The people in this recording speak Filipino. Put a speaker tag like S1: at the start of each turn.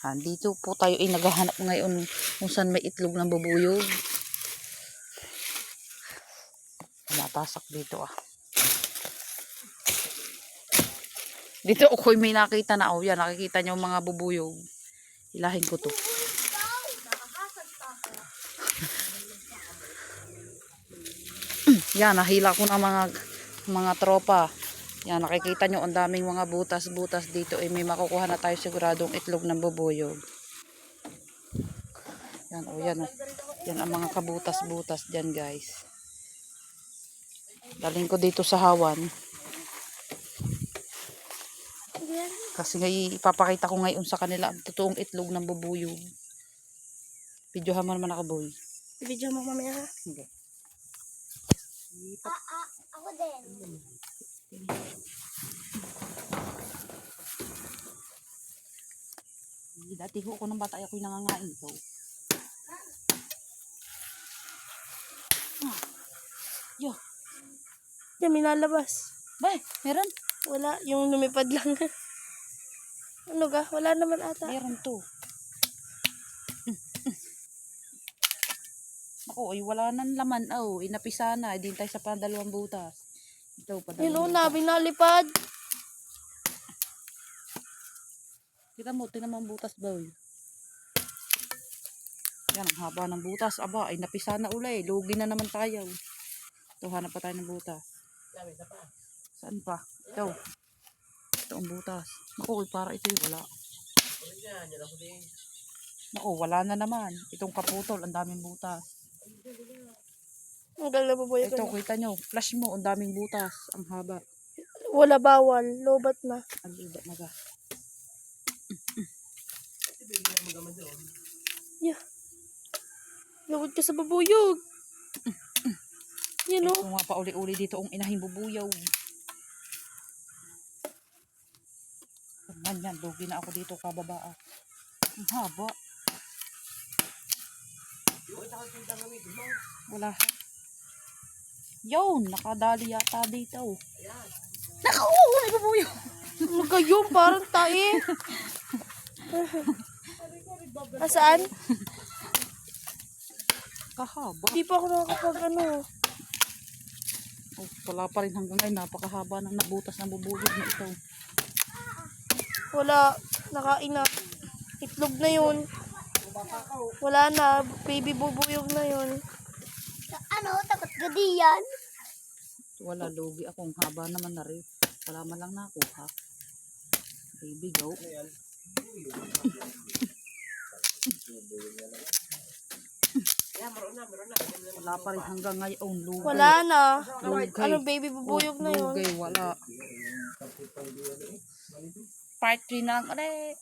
S1: Ah, dito po tayo ay naghahanap ngayon kung saan may itlog ng bubuyog. Tumatasak dito ah. Dito ako'y may nakita na. Oh, yan. Nakikita niyo mga bubuyog. Ilahin ko to. yan, nahila ko ng mga mga tropa. Yan, nakikita nyo ang daming mga butas-butas dito. Eh, may makukuha na tayo siguradong itlog ng bubuyog. Yan, o yan. Oh. Yan ang mga kabutas-butas dyan, guys. Daling ko dito sa hawan. Kasi nga ipapakita ko ngayon sa kanila ang totoong itlog ng bubuyog. Videohan mo naman ako, boy.
S2: Ibidyo mo mamaya ha.
S1: Okay.
S2: Ako din.
S1: Dati ho ko ng bata ay ako'y nangangain ito. Ah. Yo,
S2: Yan, may nalabas.
S1: bay, meron.
S2: Wala, yung lumipad lang. ano ga? Wala naman ata.
S1: Meron to. Mm, mm. Ako, ay wala nang laman. Oh, inapisa na. Din tayo sa pandalawang butas. Ito, pa
S2: Yun o, nabi nalipad.
S1: Kita mo, tingnan mo ang butas ba, uy. Yan, ang haba ng butas. Aba, ay napisa na ulay. Lugi na naman tayo. Ito, hanap pa tayo ng butas. Saan pa? Ito. Ito ang butas. Naku, para ito yung wala. Naku, wala na naman. Itong kaputol, ang daming butas.
S2: Ang gala baboy
S1: Ito,
S2: ko.
S1: kita nyo. Flash mo, ang daming butas. Ang haba.
S2: Wala bawal. Lobat na.
S1: Ang liba maga.
S2: Yeah. Lawad ka sa babuyog. Yan o.
S1: Kung nga pa uli-uli dito ang inahing bubuyaw. Yan, yan. Lugi na ako dito kababa. ah. Ang haba. Wala. Yun, nakadali yata dito. Naku, may bubuyaw.
S2: Kayo? Parang tae. Asaan?
S1: Kahaba.
S2: Di pa ako nakakapag ano.
S1: Oh, wala pa rin hanggang ngayon. Napakahaba ng nabutas ng bubuyog na ito.
S2: Wala. Nakain na. Itlog na yun. Wala na. Baby bubuyog na yun.
S3: Ano, takot ka diyan?
S1: Wala, lugi ako. Ang haba naman na rin. Wala man lang nakuha. Baby, go. Wala pa rin hanggang ngayon. Lugay.
S2: Wala na.
S1: Lugay.
S2: Ano baby bubuyog na yun.
S1: Lugay, wala. Part 3 na lang.